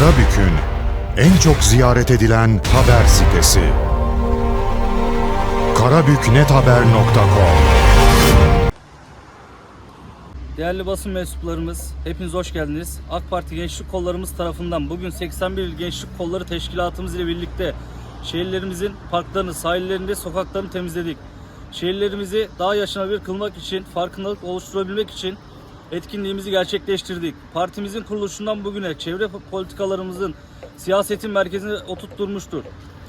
Karabük'ün en çok ziyaret edilen haber sitesi. karabüknethaber.com Değerli basın mensuplarımız, hepiniz hoş geldiniz. AK Parti Gençlik Kollarımız tarafından bugün 81 il Gençlik Kolları Teşkilatımız ile birlikte şehirlerimizin parklarını, sahillerinde sokaklarını temizledik. Şehirlerimizi daha yaşanabilir kılmak için, farkındalık oluşturabilmek için etkinliğimizi gerçekleştirdik. Partimizin kuruluşundan bugüne çevre politikalarımızın siyasetin merkezine oturtturmuştur.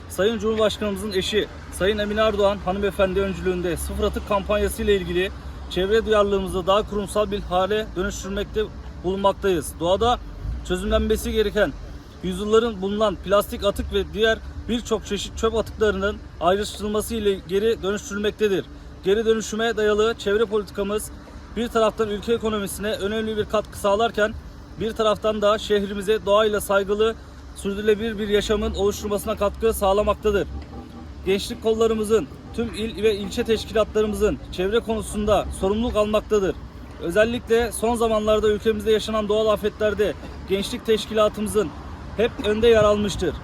Sayın Cumhurbaşkanımızın eşi Sayın Emine Erdoğan hanımefendi öncülüğünde sıfır atık kampanyası ile ilgili çevre duyarlılığımızı daha kurumsal bir hale dönüştürmekte bulunmaktayız. Doğada çözümlenmesi gereken yüzyılların bulunan plastik atık ve diğer birçok çeşit çöp atıklarının ayrıştırılması ile geri dönüştürülmektedir. Geri dönüşüme dayalı çevre politikamız bir taraftan ülke ekonomisine önemli bir katkı sağlarken bir taraftan da şehrimize doğayla saygılı, sürdürülebilir bir yaşamın oluşturmasına katkı sağlamaktadır. Gençlik kollarımızın, tüm il ve ilçe teşkilatlarımızın çevre konusunda sorumluluk almaktadır. Özellikle son zamanlarda ülkemizde yaşanan doğal afetlerde gençlik teşkilatımızın hep önde yer almıştır.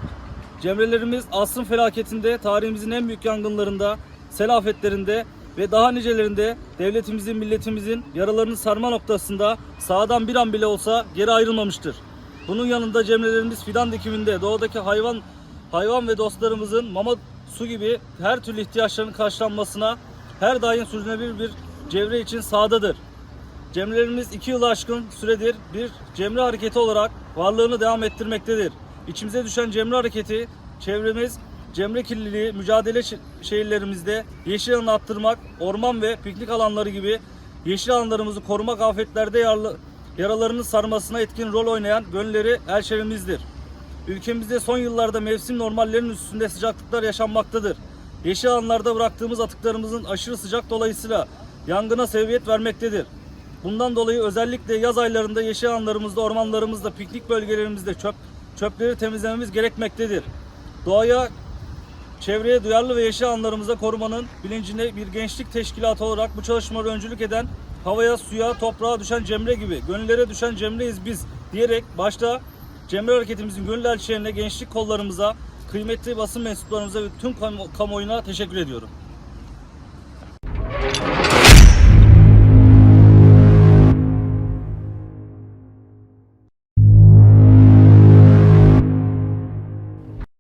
Cemrelerimiz asrın felaketinde, tarihimizin en büyük yangınlarında, sel afetlerinde ve daha nicelerinde devletimizin, milletimizin yaralarını sarma noktasında sağdan bir an bile olsa geri ayrılmamıştır. Bunun yanında cemrelerimiz fidan dikiminde doğadaki hayvan hayvan ve dostlarımızın mama, su gibi her türlü ihtiyaçlarının karşılanmasına her daim sürdürülebilir bir çevre için sahadadır. Cemrelerimiz iki yılı aşkın süredir bir cemre hareketi olarak varlığını devam ettirmektedir. İçimize düşen cemre hareketi çevremiz cemre kirliliği mücadele şe- şehirlerimizde yeşil alanı arttırmak, orman ve piknik alanları gibi yeşil alanlarımızı korumak afetlerde yarlı, yaralarını sarmasına etkin rol oynayan gönülleri elçerimizdir. Ülkemizde son yıllarda mevsim normallerinin üstünde sıcaklıklar yaşanmaktadır. Yeşil alanlarda bıraktığımız atıklarımızın aşırı sıcak dolayısıyla yangına sebebiyet vermektedir. Bundan dolayı özellikle yaz aylarında yeşil alanlarımızda, ormanlarımızda, piknik bölgelerimizde çöp çöpleri temizlememiz gerekmektedir. Doğaya, çevreye duyarlı ve yeşil alanlarımızda korumanın bilincine bir gençlik teşkilatı olarak bu çalışmaları öncülük eden havaya, suya, toprağa düşen cemre gibi gönüllere düşen cemreyiz biz diyerek başta Cemre hareketimizin gönül elçilerine, gençlik kollarımıza, kıymetli basın mensuplarımıza ve tüm kamu- kamuoyuna teşekkür ediyorum.